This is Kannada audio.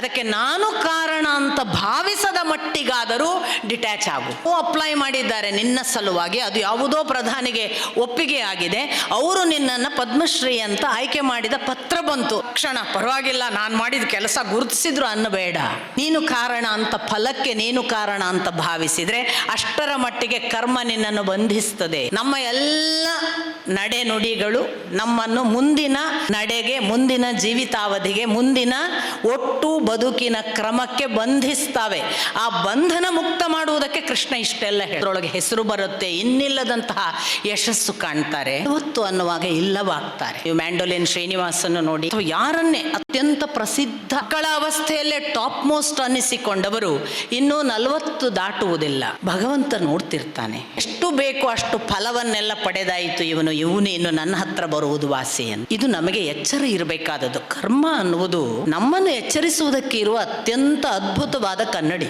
ಅದಕ್ಕೆ ನಾನು ಕಾರಣ ಭಾವಿಸದ ಮಟ್ಟಿಗಾದರೂ ಡಿಟ್ಯಾಚ್ ಆಗು. ಅಪ್ಲೈ ಮಾಡಿದ್ದಾರೆ ನಿನ್ನ ಸಲುವಾಗಿ, ಅದು ಯಾವುದೋ ಪ್ರಧಾನಿಗೆ ಒಪ್ಪಿಗೆ ಆಗಿದೆ. ಅವರು ನಿನ್ನನ್ನು ಪದ್ಮಶ್ರೀ ಅಂತ ಆಯ್ಕೆ ಮಾಡಿದ ಪತ್ರ ಬಂತು. ಕ್ಷಣ, ಪರವಾಗಿಲ್ಲ, ನಾನು ಮಾಡಿದ ಕೆಲಸ ಗುರುತಿಸಿದ್ರು ಅನ್ನಬೇಡ. ನೀನು ಕಾರಣ ಅಂತ, ಫಲಕ್ಕೆ ನೀನು ಕಾರಣ ಅಂತ ಭಾವಿಸಿದ್ರೆ ಅಷ್ಟರ ಮಟ್ಟಿಗೆ ಕರ್ಮ ನಿನ್ನನ್ನು ಬಂಧಿಸ್ತದೆ. ನಮ್ಮ ಎಲ್ಲ ನಡೆ ನುಡಿಗಳು ನಮ್ಮನ್ನು ಮುಂದಿನ ನಡೆಗೆ, ಮುಂದಿನ ಜೀವಿತಾವಧಿಗೆ, ಮುಂದಿನ ಒಟ್ಟು ಬದುಕಿನ ಕ್ರಮಕ್ಕೆ ಬಂಧಿಸ್ತವೆ ಆ ಬಂಧನ ಮುಕ್ತ ಮಾಡುವುದಕ್ಕೆ ಕೃಷ್ಣ ಇಷ್ಟೆಲ್ಲ ಹೇಳೊಳಗೆ ಹೆಸರು ಬರುತ್ತೆ, ಇನ್ನಿಲ್ಲದಂತಹ ಯಶಸ್ಸು ಕಾಣ್ತಾರೆ. ಇವತ್ತು ಅನ್ನುವಾಗ ಇಲ್ಲವಾಗ್ತಾರೆ. ನೀವು ಮ್ಯಾಂಡೋಲಿನ್ ಶ್ರೀನಿವಾಸನ್ನು ನೋಡಿ, ಅಥವಾ ಯಾರನ್ನೇ ಅತ್ಯಂತ ಪ್ರಸಿದ್ಧ ಮಕ್ಕಳ ಅವಸ್ಥೆಯಲ್ಲೇ ಟಾಪ್ ಮೋಸ್ಟ್ ಅನ್ನಿಸಿಕೊಂಡವರು ಇನ್ನೂ ನಲವತ್ತು ದಾಟುವುದಿಲ್ಲ. ಭಗವಂತ ನೋಡ್ತಿರ್ತಾನೆ. ಎಷ್ಟು ಬೇಕು ಅಷ್ಟು ಫಲವನ್ನೆಲ್ಲ ಪಡೆದಾಯಿತು ಇವನು. ಇವನು ಇನ್ನು ನನ್ನ ಹತ್ರ ಬರುವುದು ವಾಸಿ ಇದು ನಮಗೆ ಎಚ್ಚರ ಇರಬೇಕಾದದ್ದು. ಕರ್ಮ ಅನ್ನುವುದು ನಮ್ಮನ್ನು ಎಚ್ಚರಿಸುವುದಕ್ಕೆ ಇರುವ ಅತ್ಯಂತ ಅದ್ಭುತವಾದ ಕನ್ನಡಿ.